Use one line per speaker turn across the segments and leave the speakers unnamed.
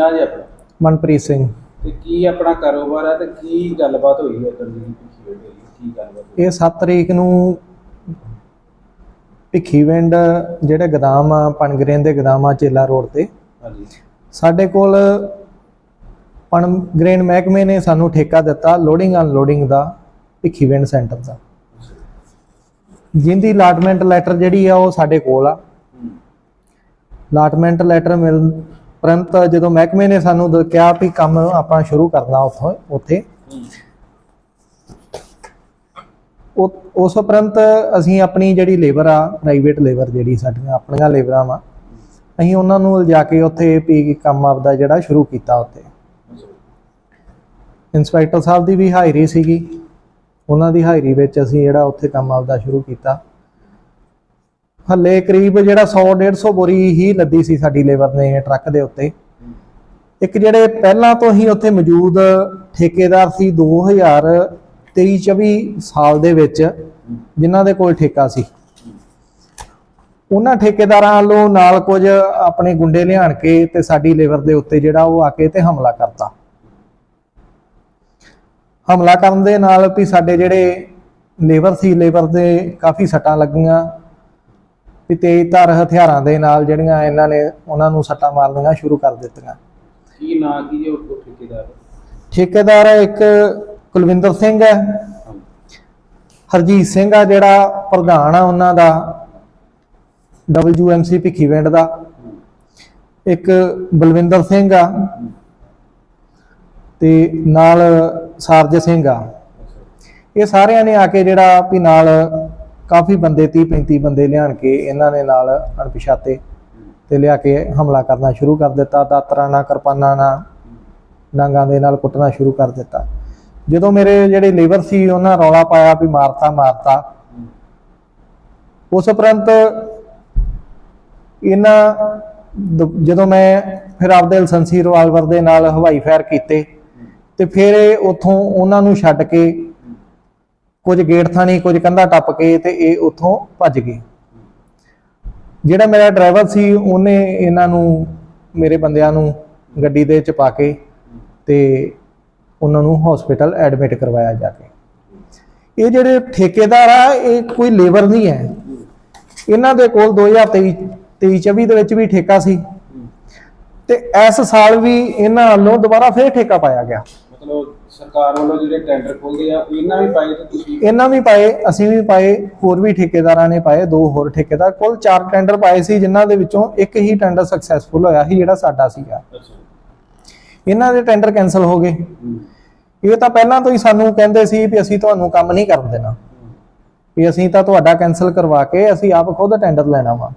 ਨਾਂ ਜੀ ਆਪਣਾ?
ਮਨਪ੍ਰੀਤ ਸਿੰਘ।
ਤੇ ਕੀ ਆਪਣਾ ਕਾਰੋਬਾਰ ਹੈ ਤੇ ਕੀ ਗੱਲਬਾਤ ਹੋਈ ਹੈ ਹੋਈ? ਕੀ ਗੱਲਬਾਤ ਹੋਈ?
ਇਹ 7 ਤਰੀਕ ਨੂੰ ਭਿੱਖੀਵਿੰਡ ਜਿਹੜੇ ਗਦਾਮ ਆ ਪਨਗਰੇਨ ਦੇ ਗਦਾਮ ਆ ਚੇਲਾ ਰੋਡ ਤੇ।
ਹਾਂਜੀ।
ਸਾਡੇ ਕੋਲ ਪਨਗਰੇਨ ਮਹਿਕਮੇ ਨੇ ਸਾਨੂੰ ਠੇਕਾ ਦਿੱਤਾ ਲੋਡਿੰਗ ਅਨਲੋਡਿੰਗ ਦਾ ਭਿੱਖੀਵਿੰਡ ਸੈਂਟਰ ਦਾ। ਜਿੰਦੀ ਅਲਾਟਮੈਂਟ ਲੈਟਰ ਜਿਹੜੀ ਆ ਉਹ ਸਾਡੇ ਕੋਲ ਆ।
ਹੂੰ।
ਅਲਾਟਮੈਂਟ ਲੈਟਰ ਮਿਲ ਪ੍ਰੰਤ ਜਦੋਂ ਮਹਿਕਮੇ ਨੇ ਸਾਨੂੰ ਕਿਹਾ ਵੀ ਕੰਮ ਆਪਾਂ ਸ਼ੁਰੂ ਕਰਨਾ ਉੱਥੋਂ, ਉੱਥੇ। ਉਸ ਉਪਰੰਤ ਅਸੀਂ ਆਪਣੀ ਜਿਹੜੀ ਲੇਬਰ ਆ, ਪ੍ਰਾਈਵੇਟ ਲੇਬਰ ਜਿਹੜੀ ਸਾਡੀਆਂ, ਆਪਣੀਆਂ ਲੇਬਰਾਂ ਵਾ, ਅਸੀਂ ਉਹਨਾਂ ਨੂੰ ਲਿਜਾ ਕੇ ਉੱਥੇ ਵੀ ਕੰਮ ਆਪਦਾ ਜਿਹੜਾ ਸ਼ੁਰੂ ਕੀਤਾ ਉੱਥੇ। ਇੰਸਪੈਕਟਰ ਸਾਹਿਬ ਦੀ ਵੀ ਹਾਜ਼ਰੀ ਸੀਗੀ। ਉਹਨਾਂ ਦੀ ਹਾਜ਼ਰੀ ਵਿੱਚ ਅਸੀਂ ਜਿਹੜਾ ਉੱਥੇ ਕੰਮ ਆਪਦਾ ਸ਼ੁਰੂ ਕੀਤਾ। ਥੱਲੇ ਕਰੀਬ ਜਿਹੜਾ 100 150 ਬੋਰੀ ਹੀ ਲੱਦੀ ਸੀ ਸਾਡੀ ਲੇਬਰ ਨੇ ਟਰੱਕ ਦੇ ਉੱਤੇ। ਇੱਕ ਜਿਹੜੇ ਪਹਿਲਾਂ ਤੋਂ ਹੀ ਉੱਥੇ ਮੌਜੂਦ ਠੇਕੇਦਾਰ ਸੀ 2023 24 ਸਾਲ ਦੇ ਵਿੱਚ, ਜਿਨ੍ਹਾਂ ਦੇ ਕੋਲ ਠੇਕਾ ਸੀ। ਉਹਨਾਂ ਠੇਕੇਦਾਰਾਂ ਵੱਲੋਂ ਨਾਲ ਕੁਝ ਆਪਣੇ ਗੁੰਡੇ ਲਿਆਣ ਕੇ ਤੇ ਸਾਡੀ ਲੇਬਰ ਦੇ ਉੱਤੇ ਜਿਹੜਾ ਉਹ ਆ ਕੇ ਤੇ ਹਮਲਾ ਕਰਤਾ। ਹਮਲਾ ਕਰਨ ਦੇ ਨਾਲ ਵੀ ਸਾਡੇ ਜਿਹੜੇ ਲੇਬਰ ਸੀ, ਲੇਬਰ ਦੇ ਕਾਫੀ ਸੱਟਾਂ ਲੱਗੀਆਂ। ਵੀ ਤੇਜ਼ ਧਾਰ ਹਥਿਆਰਾਂ ਦੇ ਨਾਲ ਜਿਹੜੀਆਂ ਇਹਨਾਂ ਨੇ ਉਹਨਾਂ ਨੂੰ ਸੱਟਾਂ ਮਾਰਨੀਆਂ ਸ਼ੁਰੂ ਕਰ ਦਿੱਤੀਆਂ।
ਕੀ ਨਾਂ ਕੀ ਹੈ ਉਹ ਠੇਕੇਦਾਰ?
ਠੇਕੇਦਾਰ ਇੱਕ ਕੁਲਵਿੰਦਰ ਸਿੰਘ ਹੈ। ਹਰਜੀਤ ਸਿੰਘ ਆ ਜਿਹੜਾ ਪ੍ਰਧਾਨ ਆ ਉਹਨਾਂ ਦਾ WMC ਭਿੱਖੀਵਿੰਡ ਦਾ। ਇੱਕ ਬਲਵਿੰਦਰ ਸਿੰਘ ਆ ਤੇ ਨਾਲ ਸਾਰਜ ਸਿੰਘ ਆ। ਇਹ ਸਾਰਿਆਂ ਨੇ ਆ ਕੇ ਜਿਹੜਾ ਵੀ ਨਾਲ ਕਾਫੀ ਬੰਦੇ 30 35 ਬੰਦੇ ਲਿਆਣ ਕੇ ਇਹਨਾਂ ਨੇ ਨਾਲ ਅਣਪਛਾਤੇ ਤੇ ਲਿਆ ਕੇ ਹਮਲਾ ਕਰਨਾ ਸ਼ੁਰੂ ਕਰ ਦਿੱਤਾ। ਦਾਤਰਾਂ ਨਾਲ ਕਿਰਪਾਨਾਂ ਨਾਲ ਡਾਂਗਾਂ ਦੇ ਨਾਲ ਕੁੱਟਣਾ ਸ਼ੁਰੂ ਕਰ ਦਿੱਤਾ। ਜਦੋਂ ਮੇਰੇ ਜਿਹੜੇ ਲੇਬਰ ਸੀ, ਉਹਨਾਂ ਰੌਲਾ ਪਾਇਆ ਵੀ ਮਾਰਤਾ ਮਾਰਤਾ। ਉਸ ਉਪਰੰਤ ਇਹਨਾਂ ਜਦੋਂ ਮੈਂ ਫਿਰ ਆਪਦੇ ਲਸੰਸੀ ਰਿਵਾਲਵਰ ਦੇ ਨਾਲ ਹਵਾਈ ਫਾਇਰ ਕੀਤੇ ਤੇ ਫਿਰ ਇਹ ਉੱਥੋਂ ਉਹਨਾਂ ਨੂੰ ਛੱਡ ਕੇ ਕੁਝ ਗੇਟ ਥਾਣੀ ਕੁਝ ਕੰਧਾ ਟੱਪ ਕੇ ਤੇ ਇਹ ਉੱਥੋਂ ਭੱਜ ਗਏ। ਜਿਹੜਾ ਮੇਰਾ ਡਰਾਈਵਰ ਸੀ, ਉਹਨੇ ਇਹਨਾਂ ਨੂੰ, ਮੇਰੇ ਬੰਦਿਆਂ ਨੂੰ ਗੱਡੀ ਦੇ ਵਿੱਚ ਪਾ ਕੇ ਤੇ ਉਹਨਾਂ ਨੂੰ ਹਸਪੀਟਲ ਐਡਮਿਟ ਕਰਵਾਇਆ ਜਾ ਕੇ। ਇਹ ਜਿਹੜੇ ਠੇਕੇਦਾਰ ਆ, ਇਹ ਕੋਈ ਲੇਬਰ ਨਹੀਂ ਹੈ। ਇਹਨਾਂ ਦੇ ਕੋਲ 2023 23 24 ਦੇ ਵਿੱਚ ਵੀ ਠੇਕਾ ਸੀ। ਤੇ ਇਸ ਸਾਲ ਵੀ ਇਹਨਾਂ ਵੱਲੋਂ ਦੁਬਾਰਾ ਫੇਰ ਠੇਕਾ ਪਾਇਆ ਗਿਆ।
ਮਤਲਬ ਸਰਕਾਰ ਵੱਲੋਂ ਜਿਹੜੇ ਟੈਂਡਰ ਖੋਲਦੇ ਆ ਇਹਨਾਂ ਵੀ ਪਾਏ ਤੇ ਤੁਸੀਂ?
ਇਹਨਾਂ ਵੀ ਪਾਏ ਅਸੀਂ ਵੀ ਪਾਏ ਹੋਰ ਵੀ ਠੇਕੇਦਾਰਾਂ ਨੇ ਪਾਏ ਦੋ ਹੋਰ ਠੇਕੇਦਾਰ। ਕੋਲ ਚਾਰ ਟੈਂਡਰ ਪਾਏ ਸੀ ਜਿਨ੍ਹਾਂ ਦੇ ਵਿੱਚੋਂ ਇੱਕ ਹੀ ਟੈਂਡਰ ਸਕਸੈਸਫੁਲ ਹੋਇਆ ਸੀ ਜਿਹੜਾ ਸਾਡਾ ਸੀਗਾ। ਇਹਨਾਂ ਦੇ ਟੈਂਡਰ ਕੈਨਸਲ ਹੋ ਗਏ। ਇਹ ਤਾਂ ਪਹਿਲਾਂ ਤੋਂ ਹੀ ਸਾਨੂੰ ਕਹਿੰਦੇ ਸੀ ਵੀ ਅਸੀਂ ਤੁਹਾਨੂੰ ਕੰਮ ਨਹੀਂ ਕਰਨ ਦੇਣਾ। ਵੀ ਅਸੀਂ ਤਾਂ ਤੁਹਾਡਾ ਕੈਨਸਲ ਕਰਵਾ ਕੇ ਅਸੀਂ ਆਪ ਖੁਦ ਟੈਂਡਰ ਲੈਣਾ ਵਾ।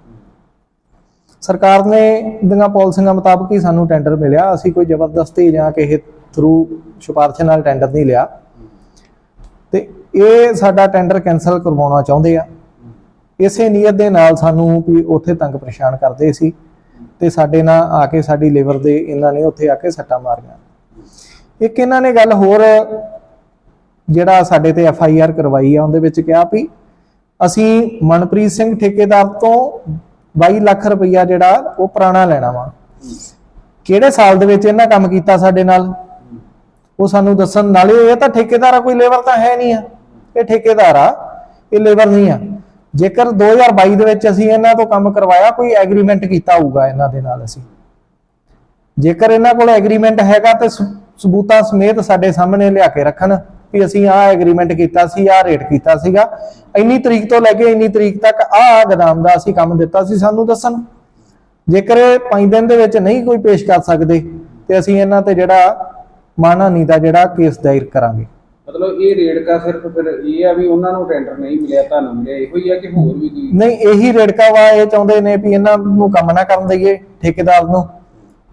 ਸਰਕਾਰ ਨੇ ਦੀਆਂ ਪਾਲਿਸੀਆਂ ਮੁਤਾਬਕ ਹੀ ਸਾਨੂੰ ਟੈਂਡਰ ਮਿਲਿਆ। ਅਸੀਂ ਕੋਈ ਜ਼ਬਰਦਸਤੀ ਜਾਂ ਕਿਸੇ ਥਰੂ ਸਿਫਾਰਿਸ਼ ਨਾਲ ਟੈਂਡਰ ਨਹੀਂ ਲਿਆ। ਤੇ ਇਹ ਸਾਡਾ ਟੈਂਡਰ ਕੈਨਸਲ ਕਰਵਾਉਣਾ ਚਾਹੁੰਦੇ ਆ। ਇਸੇ ਨੀਅਤ ਦੇ ਨਾਲ ਸਾਨੂੰ ਵੀ ਉੱਥੇ ਤੰਗ ਪਰੇਸ਼ਾਨ ਕਰਦੇ ਸੀ ਤੇ ਸਾਡੇ ਨਾਲ ਆ ਕੇ ਸਾਡੀ ਲੇਬਰ ਦੇ ਇਹਨਾਂ ਨੇ ਉੱਥੇ ਆ ਕੇ ਸੱਟਾਂ ਮਾਰੀਆਂ। ਇੱਕ ਇਹਨਾਂ ਨੇ ਗੱਲ ਹੋਰ ਜਿਹੜਾ ਸਾਡੇ ਤੇ ਐਫ ਆਈ ਆਰ ਕਰਵਾਈ ਆ, ਉਹਦੇ ਵਿੱਚ ਕਿਹਾ ਵੀ ਅਸੀਂ ਮਨਪ੍ਰੀਤ ਸਿੰਘ ਠੇਕੇਦਾਰ ਤੋਂ 22 ਲੱਖ ਰੁਪਈਆ ਜਿਹੜਾ ਉਹ ਪੁਰਾਣਾ ਲੈਣਾ ਵਾ। ਕਿਹੜੇ ਸਾਲ ਦੇ ਵਿੱਚ ਇਹਨਾਂ ਕੰਮ ਕੀਤਾ ਸਾਡੇ ਨਾਲ? ਉਹ ਸਾਨੂੰ ਦੱਸਣ, ਨਾਲੇ ਇਹ ਤਾਂ ਠੇਕੇਦਾਰ ਕੋਈ ਲੇਬਰ ਤਾਂ ਹੈ ਨਹੀਂ ਆ। ਇਹ ਠੇਕੇਦਾਰ ਆ, ਇਹ ਲੇਬਰ ਨਹੀਂ ਆ। ਜੇਕਰ 2022 ਦੇ ਵਿੱਚ ਅਸੀਂ ਇਹਨਾਂ ਤੋਂ ਕੰਮ ਕਰਵਾਇਆ, ਕੋਈ ਐਗਰੀਮੈਂਟ ਕੀਤਾ ਹੋਊਗਾ ਇਹਨਾਂ ਦੇ ਨਾਲ ਅਸੀਂ। ਜੇਕਰ ਇਹਨਾਂ ਕੋਲ ਐਗਰੀਮੈਂਟ ਹੈਗਾ ਤੇ ਸਬੂਤਾਂ ਸਮੇਤ ਸਾਡੇ ਸਾਹਮਣੇ ਲਿਆ ਕੇ ਰੱਖਣ ਵੀ ਅਸੀਂ ਆਹ ਐਗਰੀਮੈਂਟ ਕੀਤਾ ਸੀ, ਆਹ ਰੇਟ ਕੀਤਾ ਸੀਗਾ। ਇੰਨੀ ਤਰੀਕ ਤੋਂ ਲੈ ਕੇ ਇੰਨੀ ਤਰੀਕ ਤੱਕ ਆਹ ਗਦਾਮ ਦਾ ਅਸੀਂ ਕੰਮ ਦਿੱਤਾ ਸੀ, ਸਾਨੂੰ ਦੱਸਣ। ਜੇਕਰ ਇਹ 5 ਦਿਨ ਦੇ ਵਿੱਚ ਨਹੀਂ ਕੋਈ ਪੇਸ਼ ਕਰ ਸਕਦੇ, ਤੇ ਅਸੀਂ ਇਹਨਾਂ ਤੇ ਜਿਹੜਾ ਮਾਨਹਾਨੀ ਦਾ ਜਿਹੜਾ ਕੇਸ ਦਾਇਰ ਕਰਾਂਗੇ।
ਮਤਲਬ ਇਹ ਰੇਡ ਕਾ ਸਿਰਫ ਫਿਰ ਇਹ ਆ ਵੀ ਉਹਨਾਂ ਨੂੰ ਟੈਂਡਰ ਨਹੀਂ ਮਿਲਿਆ ਤੁਹਾਨੂੰ ਮਿਲਿਆ ਇਹੋ ਹੀ ਆ ਕਿ ਹੋਰ ਵੀ ਕੋਈ?
ਨਹੀਂ ਇਹੀ ਰੇੜਕਾ ਵਾ ਇਹ ਚਾਹੁੰਦੇ ਨੇ ਵੀ ਇਹਨਾਂ ਨੂੰ ਕੰਮ ਨਾ ਕਰਨ ਦਈਏ ਠੇਕੇਦਾਰ ਨੂੰ।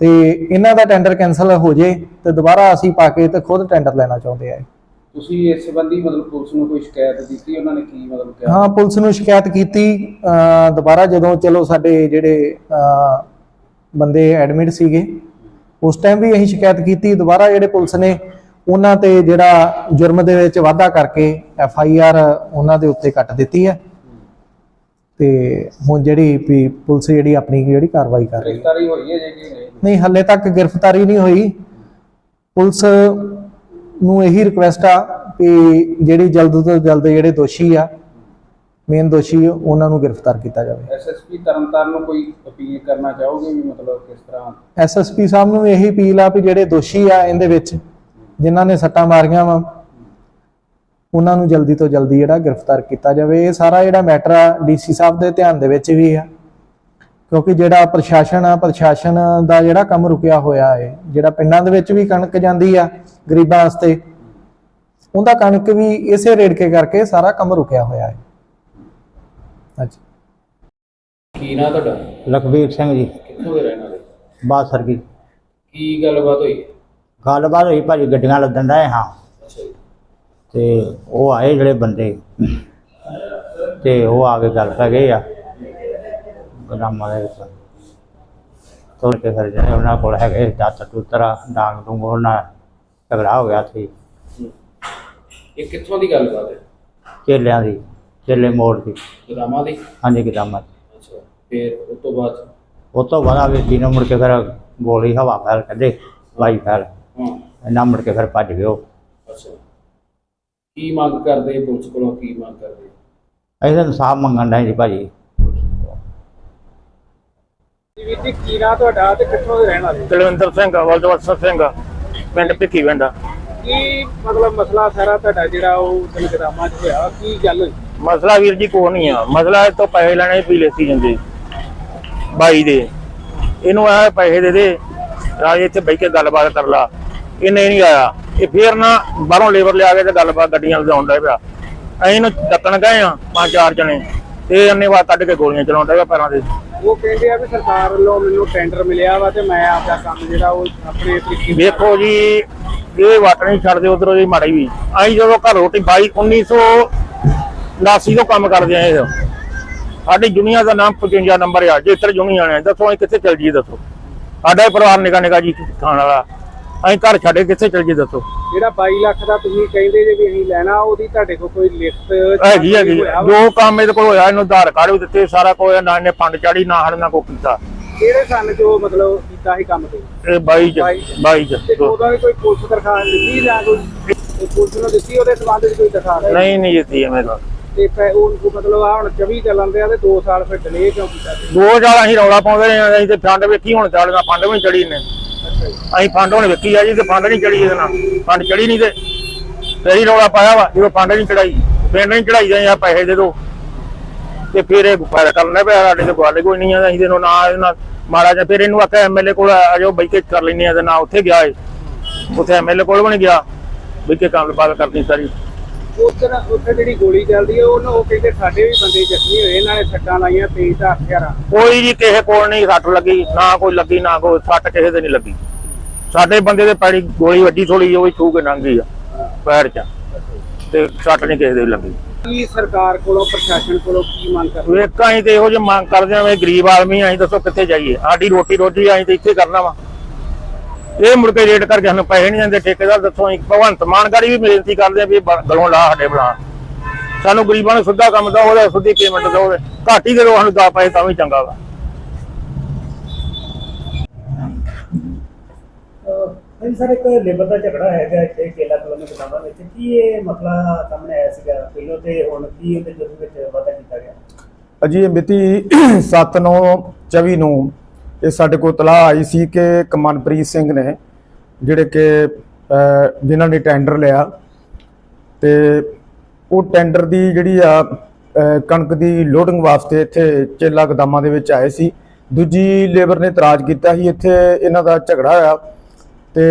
ਤੇ ਇਹਨਾਂ ਦਾ ਟੈਂਡਰ ਕੈਨਸਲ ਹੋ ਜੇ ਤੇ ਦੁਬਾਰਾ ਅਸੀਂ ਪਾ ਕੇ ਤੇ ਖੁਦ ਟੈਂਡਰ ਲੈਣਾ ਚਾਹੁੰਦੇ ਆ
ਤੁਸੀਂ ਇਸ ਸੰਬੰਧੀ ਮਤਲਬ ਪੁਲਿਸ ਨੂੰ ਕੋਈ ਸ਼ਿਕਾਇਤ ਦਿੱਤੀ? ਉਹਨਾਂ ਨੇ ਕੀ ਮਤਲਬ ਕਿਹਾ?
ਹਾਂ ਪੁਲਿਸ ਨੂੰ ਸ਼ਿਕਾਇਤ ਕੀਤੀ। ਦੁਬਾਰਾ ਜਦੋਂ ਚਲੋ ਸਾਡੇ ਜਿਹੜੇ ਬੰਦੇ ਐਡਮਿਟ ਸੀਗੇ ਉਸ ਟਾਈਮ ਵੀ ਅਸੀਂ ਸ਼ਿਕਾਇਤ ਕੀਤੀ ਦੁਬਾਰਾ ਜਿਹੜੇ ਪੁਲਿਸ ਨੇ ਉਹਨਾਂ ਤੇ ਜਿਹੜਾ ਜੁਰਮ ਦੇ ਵਿੱਚ ਵਾਧਾ ਕਰਕੇ ਐਫ ਆਈ ਆਰ ਉਹਨਾਂ ਦੇ ਉੱਤੇ ਕੱਟ ਦਿੱਤੀ ਹੈ। ਤੇ ਹੁਣ ਜਿਹੜੀ ਪੁਲਿਸ ਜਿਹੜੀ ਆਪਣੀ ਜਿਹੜੀ ਕਾਰਵਾਈ ਕਰ ਰਹੀ ਹੈ।
ਗ੍ਰਿਫਤਾਰੀ ਹੋਈ ਹੈ ਜੇ ਕਿ ਨਹੀਂ?
ਨਹੀਂ ਹੱਲੇ ਤੱਕ ਗ੍ਰਿਫਤਾਰੀ ਨਹੀਂ ਹੋਈ। ਪੁਲਿਸ ਨੂੰ ਇਹੀ ਰਿਕੁਐਸਟ ਆ ਕਿ ਜਿਹੜੀ ਜਲਦ ਤੋਂ ਜਲਦ ਜਿਹੜੇ ਦੋਸ਼ੀ ਆ ਮੇਨ ਦੋਸ਼ੀ ਉਹਨਾਂ ਨੂੰ ਗ੍ਰਿਫਤਾਰ ਕੀਤਾ ਜਾਵੇ।
ਐਸਐਸਪੀ ਤਰਨਤਾਰਨ ਨੂੰ ਕੋਈ ਅਪੀਲ ਕਰਨਾ ਚਾਹੋਗੇ ਵੀ ਮਤਲਬ ਕਿਸ ਤਰ੍ਹਾਂ?
ਐਸਐਸਪੀ ਸਾਹਿਬ ਨੂੰ ਇਹੀ ਅਪੀਲ ਆ ਵੀ ਜਿਹੜੇ ਦੋਸ਼ੀ ਆ ਇਹਦੇ ਵਿੱਚ ਜਿਨ੍ਹਾਂ ਨੇ ਸੱਟਾਂ ਮਾਰੀਆਂ ਵਾ ਉਹਨਾਂ ਨੂੰ ਜਲਦੀ ਤੋਂ ਜਲਦੀ ਜਿਹੜਾ ਗ੍ਰਿਫਤਾਰ ਕੀਤਾ ਜਾਵੇ। ਇਹ ਸਾਰਾ ਜਿਹੜਾ ਮੈਟਰ ਆ ਡੀਸੀ ਸਾਹਿਬ ਦੇ ਧਿਆਨ ਦੇ ਵਿੱਚ ਵੀ ਆ। ਕਿਉਂਕਿ ਜਿਹੜਾ ਪ੍ਰਸ਼ਾਸਨ ਆ ਪ੍ਰਸ਼ਾਸਨ ਦਾ ਜਿਹੜਾ ਕੰਮ ਰੁਕਿਆ ਹੋਇਆ ਹੈ ਜਿਹੜਾ ਪਿੰਡਾਂ ਦੇ ਵਿੱਚ ਵੀ ਕਣਕ ਜਾਂਦੀ ਆ ਗਰੀਬਾਂ ਵਾਸਤੇ ਉਹਦਾ ਕਣਕ ਵੀ ਇਸੇ ਰੇੜਕੇ ਕਰਕੇ ਸਾਰਾ ਕੰਮ ਰੁਕਿਆ ਹੋਇਆ ਹੈ ਹਾਂਜੀ।
ਕੀ ਨਾ ਤੁਹਾਡਾ?
ਲਖਬੀਰ ਸਿੰਘ ਜੀ।
ਕਿੱਥੋਂ ਦੇ ਰਹਿਣ ਵਾਲੇ?
ਬਾਸਰ ਕੀ
ਕੀ ਗੱਲਬਾਤ ਹੋਈ?
ਗੱਲਬਾਤ ਹੋਈ ਭਾਜੀ ਗੱਡੀਆਂ ਲੱਦਣ ਦਾ ਹਾਂ।
ਅੱਛਾ ਜੀ।
ਤੇ ਉਹ ਆਏ ਜਿਹੜੇ ਬੰਦੇ। ਤੇ ਉਹ ਆ ਕੇ ਗੱਲ ਪੈ ਗਏ ਆ। ਗਦਾਮਾਂ ਦੇ ਵਿੱਚ। ਤੋੜ ਕੇ ਫਿਰ ਜਿਹੜੇ ਉਹਨਾਂ ਕੋਲ ਹੈਗੇ ਦਾਤ ਟੁੱਤਰਾ ਡਾਂਗ ਡੂੰਗ ਉਹਨਾਂ ਝਗੜਾ ਹੋ ਗਿਆ ਸੀ
ਇਹ ਕਿੱਥੋਂ ਦੀ ਗੱਲਬਾਤ ਹੈ?
ਚੇਲਿਆਂ ਦੀ। ਚੇਲੇ ਮੋੜ ਦੀ।
ਗਦਾਮਾਂ ਦੀ?
ਹਾਂਜੀ ਗਦਾਮਾਂ ਦੀ।
ਅੱਛਾ ਫਿਰ ਉਸ ਤੋਂ ਬਾਅਦ?
ਉਹ ਤੋਂ ਬਾਅਦ ਆ ਵੀ ਦਿਨੋਂ ਮੁੜ ਕੇ ਫਿਰ ਗੋਲੀ ਹਵਾ ਫੈਲ ਕੱਢੇ ਵਾਈ ਫੈਲ।
ਹਾਂ।
ਇਹਨਾਂ ਮੁੜ ਕੇ ਫਿਰ ਭੱਜ ਗਏ ਉਹ
ਅੱਛਾ। ਕੀ ਮੰਗ ਕਰਦੇ ਪੁਲਿਸ ਕੋਲੋਂ ਕੀ ਮੰਗ ਕਰਦੇ?
ਤਾਂ ਇਨਸਾਫ ਮੰਗਣ ਦਾ ਜੀ ਭਾਜੀ।
ਜੀ ਵੀਰ ਜੀ ਕੀ ਨਾ ਤੁਹਾਡਾ ਤੇ ਕਿੱਥੋਂ ਦੇ ਰਹਿਣ ਵਾਲੇ?
ਕੁਲਵਿੰਦਰ ਸਿੰਘ ਵਲਦਵਸਰ ਸਿੰਘ ਪਿੰਡ ਭਿੱਖੀ ਵਿੰਡਾ
ਕੀ ਮਤਲਬ ਮਸਲਾ ਸਾਰਾ ਤੁਹਾਡਾ ਜਿਹੜਾ ਉਹ ਦਿਲਗਰਾਮਾ ਚ ਹੋਇਆ ਕੀ ਗੱਲ ਹੋਈ?
ਮਸਲਾ ਵੀਰ ਜੀ ਕੋਈ ਨਹੀਂ ਆ। ਮਸਲਾ ਇਹ ਤੋਂ ਪੈਸੇ ਲੈਣੇ ਪੀਲੇ ਸੀਜ਼ਨ ਦੇ ਬਾਈ ਦੇ। ਇਹਨੂੰ ਆ ਪੈਸੇ ਦੇ ਦੇ। ਰਾਜ ਇੱਥੇ ਬਹਿ ਕੇ ਗੱਲਬਾਤ ਕਰ ਲਾ। ਇਹਨੇ ਨਹੀਂ ਆਇਆ। ਇਹ ਫੇਰ ਨਾ ਬਾਹਰੋਂ ਲੇਬਰ ਲਿਆ ਕੇ ਤੇ ਗੱਲਬਾਤ ਗੱਡੀਆਂ ਲਿਆਉਣ ਦਾ ਪਿਆ। ਅਸੀਂ ਇਹਨੂੰ ਡੱਕਣ ਗਏ ਆ ਪੰਜ ਚਾਰ ਜਣੇ। ਤੇ ਇਹਨੇ ਵਾ ਕੱਢ ਕੇ ਗੋਲੀਆਂ ਚਲਾਉਣ ਦਾ ਪੈਰਾਂ ਦੇ।
ਉਹ ਕਹਿੰਦੇ ਆ ਵੀ ਸਰਕਾਰ ਵੱਲੋਂ ਮੈਨੂੰ ਟੈਂਡਰ ਮਿਲਿਆ ਵਾ ਤੇ ਮੈਂ ਆਪਦਾ ਕੰਮ ਜਿਹੜਾ ਉਹ ਆਪਣੇ ਤਰੀਕੇ
ਵੇਖੋ ਜੀ ਇਹ ਵਟ ਨਹੀਂ ਛੱਡਦੇ ਉਧਰੋਂ ਦੀ ਮਾੜੀ ਵੀ। ਅਸੀਂ ਜਦੋਂ ਘਰ ਰੋਟੀ ਬਾਈ 1989 ਤੋਂ ਕੰਮ ਕਰਦੇ ਆਏ ਹਾਂ। ਸਾਡੀ ਦੁਨੀਆ ਦਾ ਨਾਮ 55 ਨੰਬਰ ਆ। ਜੇਤਰ ਜੁਨੀਆ ਨੇ ਦੱਸੋ ਅਸੀਂ ਕਿੱਥੇ ਚੱਲ ਜੀਏ ਦੱਸੋ। ਸਾਡਾ ਪਰਿਵਾਰ ਨਿਕਾ ਨਿਕਾ ਜੀ ਖਾਣ ਵਾਲਾ। ਅਸੀਂ ਘਰ ਛੱਡੇ ਕਿੱਥੇ ਚੱਲ ਜੀਏ ਦੱਸੋ।
ਜਿਹੜਾ 22 ਲੱਖ ਦਾ ਤੁਸੀਂ ਕਹਿੰਦੇ ਜੇ ਵੀ ਅਸੀਂ ਲੈਣਾ ਉਹਦੀ ਤੁਹਾਡੇ ਕੋਲ ਕੋਈ ਲਿਖਤ
ਹੈਗੀ ਹੈਗੀ। ਜੋ ਕੰਮ ਇਹਦੇ ਕੋਲ ਹੋਇਆ ਇਹਨੂੰ ਆਧਾਰ ਕਾਰਡ ਵੀ ਦਿੱਤੇ ਸਾਰਾ ਕੁਝ ਨਾ ਇਹਨੇ ਫੰਡ ਚਾੜੀ ਨਾ ਸਾਡੇ ਨਾਲ ਕੋਈ ਕੀਤਾ।
ਕਿਹੜੇ ਸੰਨ ਚ ਉਹ ਮਤਲਬ ਕੀਤਾ ਸੀ ਕੰਮ ਤੇ?
ਇਹ 22 ਚ 22
ਤੇ
ਚ
ਉਹਦਾ ਵੀ ਕੋਈ ਪੁਲਿਸ ਦਰਖਾਸਤ ਦਿੱਤੀ ਜਾਂ ਕੋਈ ਕੋਈ ਪੁਲਿਸ ਨੂੰ ਦਿੱਤੀ ਉਹਦੇ ਸੰਬੰਧ ਵਿੱਚ ਕੋਈ ਦਰਖਾਸਤ
ਨਹੀਂ ਨਹੀਂ ਦਿੱਤੀ ਐਵੇਂ ਦਾ
ਤੇ ਪੈ- ਉਹ ਉਹ ਮਤਲਬ ਆ ਹੁਣ 24 ਚੱਲਣ ਦੇ ਆ ਤੇ 2 ਸਾਲ ਫਿਰ ਡਿਲੇ ਕਿਉਂ ਕੀਤਾ ਸੀ?
ਦੋ ਜਾਲ ਅਸੀਂ ਰੌਲਾ ਪਾਉਂਦੇ ਰਹੇ ਹਾਂ, ਅਸੀਂ ਤੇ ਫੰਡ ਵੇਖੀ ਹੁਣ ਚਾਲੀਆਂ ਫੰਡ ਵੀ ਨੀ ਚੜੀ ਨੇ ਅਸੀਂ ਫੰਡ ਹੁਣ ਵੇਖੀ ਆ ਜੀ ਤੇ ਫੰਡ ਨਹੀਂ ਚੜੀ ਇਹਦੇ ਨਾਲ। ਫੰਡ ਚੜੀ ਨਹੀਂ ਤੇ ਫੇਰ ਹੀ ਰੌਲਾ ਪਾਇਆ ਵਾ ਜਦੋਂ ਫੰਡ ਨਹੀਂ ਚੜਾਈ ਪਿੰਡ ਨਹੀਂ ਚੜਾਈ ਜਾਂ ਪੈਸੇ ਦੇ ਦੋ। ਤੇ ਫਿਰ ਇਹ ਗੁਫਾਰਾ ਕਰਨਾ ਪਿਆ ਸਾਡੇ ਤੇ ਗੱਲ ਕੋਈ ਨਹੀਂ ਆ ਅਸੀਂ ਤੇ ਨਾ ਇਹਦੇ ਨਾਲ ਮਾਰਾ ਜਾਂ ਫਿਰ ਇਹਨੂੰ ਆਖਿਆ ਐਮਐਲਏ ਕੋਲ ਆ ਜਾਓ ਬਈ ਕੇ ਕਰ ਲੈਨੇ ਆ ਤੇ ਨਾ ਉੱਥੇ ਗਿਆ ਏ ਉੱਥੇ ਐਮਐਲਏ ਕੋਲ ਵੀ ਨਹੀਂ ਗਿਆ ਬਈ ਕੇ ਕੰਮ ਬਾਤ ਕਰਨੀ ਸਾਰੀ।
ਨਾ- ਉੱਥੇ ਜਿਹੜੀ ਗੋਲੀ ਚੱਲਦੀ ਹੈ ਉਹਨਾਂ ਉਹ ਕਹਿੰਦੇ ਸਾਡੇ ਵੀ ਬੰਦੇ ਜ਼ਖਮੀ ਹੋਏ ਇਹਨਾਂ ਨੇ ਸੱਟਾਂ ਲਾਈਆਂ ਤੇਜ਼ ਤਾਂ ਹਥਿਆਰਾਂ।
ਕੋਈ ਜੀ ਕਿਸੇ ਕੋਲ ਨਹੀਂ ਸੱਟ ਲੱਗੀ ਨਾ ਕੋਈ ਲੱਗੀ ਨਾ ਕੋਈ ਸੱਟ ਕਿਸੇ ਦੇ ਨਹੀਂ ਲੱਗੀ। ਸਾਡੇ ਬੰਦੇ ਦੇ ਪੈੜੀ ਗੋਲੀ ਵੱਜੀ ਥੋੜੀ ਉਹ ਵੀ ਛੂ ਕੇ ਲੰਘ ਗਈ ਆ ਪੈਰ 'ਚ। ਤੇ ਸੱਟ ਨਹੀਂ ਕਿਸੇ ਦੇ ਵੀ ਲੱਗੀ।
ਕੀ ਸਰਕਾਰ ਕੋਲੋਂ, ਪ੍ਰਸ਼ਾਸਨ ਕੋਲੋਂ ਕੀ ਮੰਗ ਕਰਦੇ
ਵੇਖਾਂ ਅਸੀਂ ਤੇ ਇਹੋ ਜਿਹੇ ਮੰਗ ਕਰਦੇ ਆਂ ਵੀ ਗਰੀਬ ਆਦਮੀ ਅਸੀਂ ਦੱਸੋ ਕਿੱਥੇ ਜਾਈਏ? ਸਾਡੀ ਰੋਟੀ ਰੋਜੀ ਅਸੀਂ ਤੇ ਇੱਥੇ ਕਰਨਾ ਵਾ। ਇਹ ਮੁੜ ਕੇ ਰੇਟ ਕਰਕੇ ਸਾਨੂੰ ਪੈਸੇ ਨਹੀਂ ਦਿੰਦੇ, ਠੇਕੇਦਾਰ ਦੱਸੋ ਅਸੀਂ ਭਗਵੰਤ ਮਾਨਗਾਰੀ ਵੀ ਬੇਨਤੀ ਕਰਦੇ ਆ ਵੀ ਗਲੋਂ ਲਾ ਸਾਡੇ ਬਣਾ। ਸਾਨੂੰ ਗਰੀਬਾਂ ਨੂੰ ਸਿੱਧਾ ਕੰਮ ਦਾ ਉਹਦਾ ਸਿੱਧੀ ਪੇਮੈਂਟ ਦਾ ਉਹਦੇ। ਹੀ ਦੇ ਸਾਨੂੰ 10 ਪੈਸੇ ਤਾਂ ਵੀ ਚੰਗਾ ਵਾ।
ਹਾਂਜੀ, ਸਰ, ਇੱਕ ਲੇਬਰ ਦਾ ਝਗੜਾ ਹੈਗਾ ਇੱਥੇ, ਕੇਲਾ ਕਲੋਨੀ ਬਟਾਵਾ ਵਿੱਚ। ਕੀ ਇਹ ਮਸਲਾ ਸਾਹਮਣੇ ਆਇਆ ਸੀਗਾ? ਪਹਿਲਾਂ ਤੇ ਹੁਣ ਕੀ ਉਹਦੇ ਜੁਰਮ ਵਿੱਚ ਵਾਧਾ ਕੀਤਾ ਗਿਆ?
ਅਜੀ ਇਹ ਮਿਤੀ 7/9/24 ਨੂੰ ਇਹ ਸਾਡੇ ਕੋਲ ਤਲਾਹ ਆਈ ਸੀ ਕਿ ਕਮਨਪ੍ਰੀਤ ਸਿੰਘ ਨੇ, ਜਿਹੜੇ ਕਿ ਜਿਨ੍ਹਾਂ ਨੇ ਟੈਂਡਰ ਲਿਆ, ਤੇ ਉਹ ਟੈਂਡਰ ਦੀ ਜਿਹੜੀ ਆ ਕਣਕ ਦੀ ਲੋਡਿੰਗ ਵਾਸਤੇ ਇੱਥੇ ਚੇਲਾ ਗਦਾਮਾਂ ਦੇ ਵਿੱਚ ਆਏ ਸੀ। ਦੂਜੀ ਲੇਬਰ ਨੇ ਇਤਰਾਜ਼ ਕੀਤਾ ਸੀ, ਇੱਥੇ ਇਹਨਾਂ ਦਾ ਝਗੜਾ ਹੋਇਆ। ਤੇ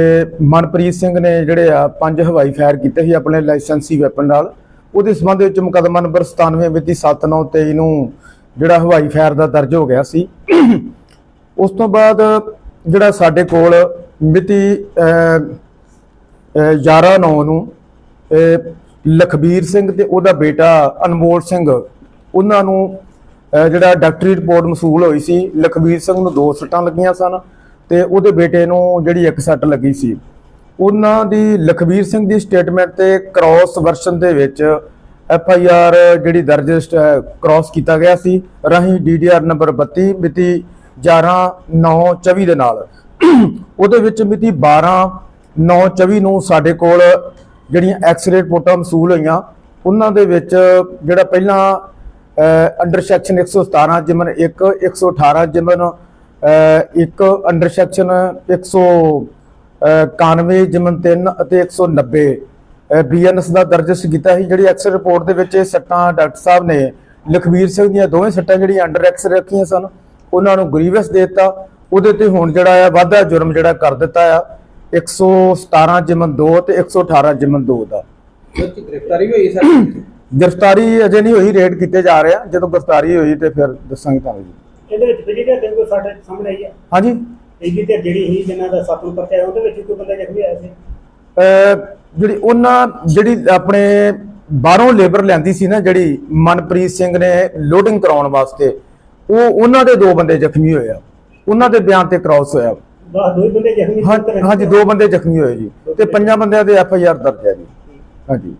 ਮਨਪ੍ਰੀਤ ਸਿੰਘ ਨੇ ਜਿਹੜੇ ਆ ਪੰਜ ਹਵਾਈ ਫਾਇਰ ਕੀਤੇ ਸੀ ਆਪਣੇ ਲਾਇਸੈਂਸੀ ਵੈਪਨ ਨਾਲ। ਉਹਦੇ ਸੰਬੰਧ ਵਿੱਚ ਮੁਕੱਦਮਾ ਨੰਬਰ 97 ਮਿਤੀ 7923 ਨੂੰ ਜਿਹੜਾ ਹਵਾਈ ਫਾਇਰ ਦਾ ਦਰਜ ਹੋ ਗਿਆ ਸੀ। ਉਸ ਤੋਂ ਬਾਅਦ ਜਿਹੜਾ ਸਾਡੇ ਕੋਲ ਮਿਤੀ 11 9 ਨੂੰ ਲਖਬੀਰ ਸਿੰਘ ਤੇ ਉਹਦਾ ਬੇਟਾ ਅਨਮੋਲ ਸਿੰਘ, ਉਹਨਾਂ ਨੂੰ ਜਿਹੜਾ ਡਾਕਟਰੀ ਰਿਪੋਰਟ ਮਸੂਲ ਹੋਈ ਸੀ। ਲਖਬੀਰ ਸਿੰਘ ਨੂੰ ਦੋ ਸੱਟਾਂ ਲੱਗੀਆਂ ਸਨ। ਤੇ ਉਹਦੇ ਬੇਟੇ ਨੂੰ ਜਿਹੜੀ ਇੱਕ ਸੱਟ ਲੱਗੀ ਸੀ। ਉਹਨਾਂ ਦੀ ਲਖਬੀਰ ਸਿੰਘ ਦੀ ਸਟੇਟਮੈਂਟ ਤੇ ਕ੍ਰਾਸ ਵਰਸ਼ਨ ਦੇ ਵਿੱਚ ਐਫ ਆਈ ਆਰ ਜਿਹੜੀ ਦਰਜ ਕ੍ਰਾਸ ਕੀਤਾ ਗਿਆ ਸੀ। ਰਾਹੀਂ ਡੀ ਡੀ ਆਰ ਨੰਬਰ 32 ਮਿਤੀ 11 9 24 ਦੇ ਨਾਲ। ਉਹਦੇ ਵਿੱਚ ਮਿਤੀ 12 9 24 ਨੂੰ ਸਾਡੇ ਕੋਲ ਜਿਹੜੀਆਂ ਐਕਸ-ਰੇ ਰਿਪੋਰਟਾਂ ਮਸੂਲ ਹੋਈਆਂ। ਉਹਨਾਂ ਦੇ ਵਿੱਚ ਜਿਹੜਾ ਪਹਿਲਾਂ ਅੰਡਰ ਸੈਕਸ਼ਨ 117 ਜਿਮਨ 1 118 ਜਿਮਨ 1 ਅੰਡਰ ਸੈਕਸ਼ਨ 191 ਜਿਮਨ 3 ਅਤੇ 190 ਬੀਐਨਐਸ ਦਾ ਦਰਜ ਕੀਤਾ ਸੀ ਜਿਹੜੀ ਐਕਸ ਰਿਪੋਰਟ ਦੇ ਵਿੱਚ ਇਹ ਸੱਟਾਂ ਡਾਕਟਰ ਸਾਹਿਬ ਨੇ ਲਖਵੀਰ ਸਿੰਘ ਦੀਆਂ ਦੋਵੇਂ ਸੱਟਾਂ ਜਿਹੜੀਆਂ ਅੰਡਰ ਐਕਸ ਰੱਖੀਆਂ ਸਨ ਉਹਨਾਂ ਨੂੰ ਗ੍ਰੀਵਸ ਦੇ ਦਿੱਤਾ। ਉਹਦੇ ਤੇ ਹੁਣ ਜਿਹੜਾ ਆ ਵਾਧਾ ਜੁਰਮ ਜਿਹੜਾ ਕਰ ਦਿੱਤਾ ਆ 117 ਜਿਮਨ 2 ਤੇ 118 ਜਿਮਨ 2 ਦਾ
ਗ੍ਰਿਫਤਾਰੀ ਹੋਈ ਸਰ?
ਗ੍ਰਿਫਤਾਰੀ ਅਜੇ ਨਹੀਂ ਹੋਈ ਰੇਡ ਕੀਤੇ ਜਾ ਰਹੇ ਆ। ਜਦੋਂ ਗ੍ਰਿਫਤਾਰੀ ਹੋਈ ਤੇ ਫਿਰ ਦੱਸਾਂਗੇ ਤੁਹਾਨੂੰ ਜੀ।
ਇਹਦੇ ਵਿੱਚ ਬਿਜਲੀ ਦੇ ਕੋਈ ਸਾਡੇ ਸਾਹਮਣੇ ਆਈ ਹੈ
ਹਾਂਜੀ।
ਬਿਜਲੀ ਤੇ ਜਿਹੜੀ ਹੀ ਜਿਨ੍ਹਾਂ ਦਾ ਸੱਤ ਨੂੰ ਪਰਚਾ ਹੈ ਉਹਦੇ ਵਿੱਚ ਕੋਈ ਬੰਦਾ ਜ਼ਖਮੀ ਹੋਇਆ ਸੀ?
ਅਹ ਜਿਹੜੀ ਉਹਨਾਂ ਜਿਹੜੀ ਆਪਣੇ ਬਾਹਰੋਂ ਲੇਬਰ ਲੈਂਦੀ ਸੀ ਨਾ ਜਿਹੜੀ ਮਨਪ੍ਰੀਤ ਸਿੰਘ ਨੇ ਲੋਡਿੰਗ ਕਰਾਉਣ ਵਾਸਤੇ ਉਹ ਉਹਨਾਂ ਦੇ ਦੋ ਬੰਦੇ ਜ਼ਖਮੀ ਹੋਏ ਆ। ਉਹਨਾਂ ਦੇ ਬਿਆਨ ਤੇ ਕ੍ਰਾਸ ਹੋਇਆ।
ਦੋ ਬੰਦੇ ਜ਼ਖਮੀ
ਹਾਂਜੀ ਦੋ ਬੰਦੇ ਜ਼ਖਮੀ ਹੋਏ ਜੀ। ਤੇ ਪੰਜਾਂ ਬੰਦਿਆਂ ਦੇ ਐਫ ਆਈ ਆਰ ਦਰਜ ਹੈ ਜੀ। ਹਾਂਜੀ।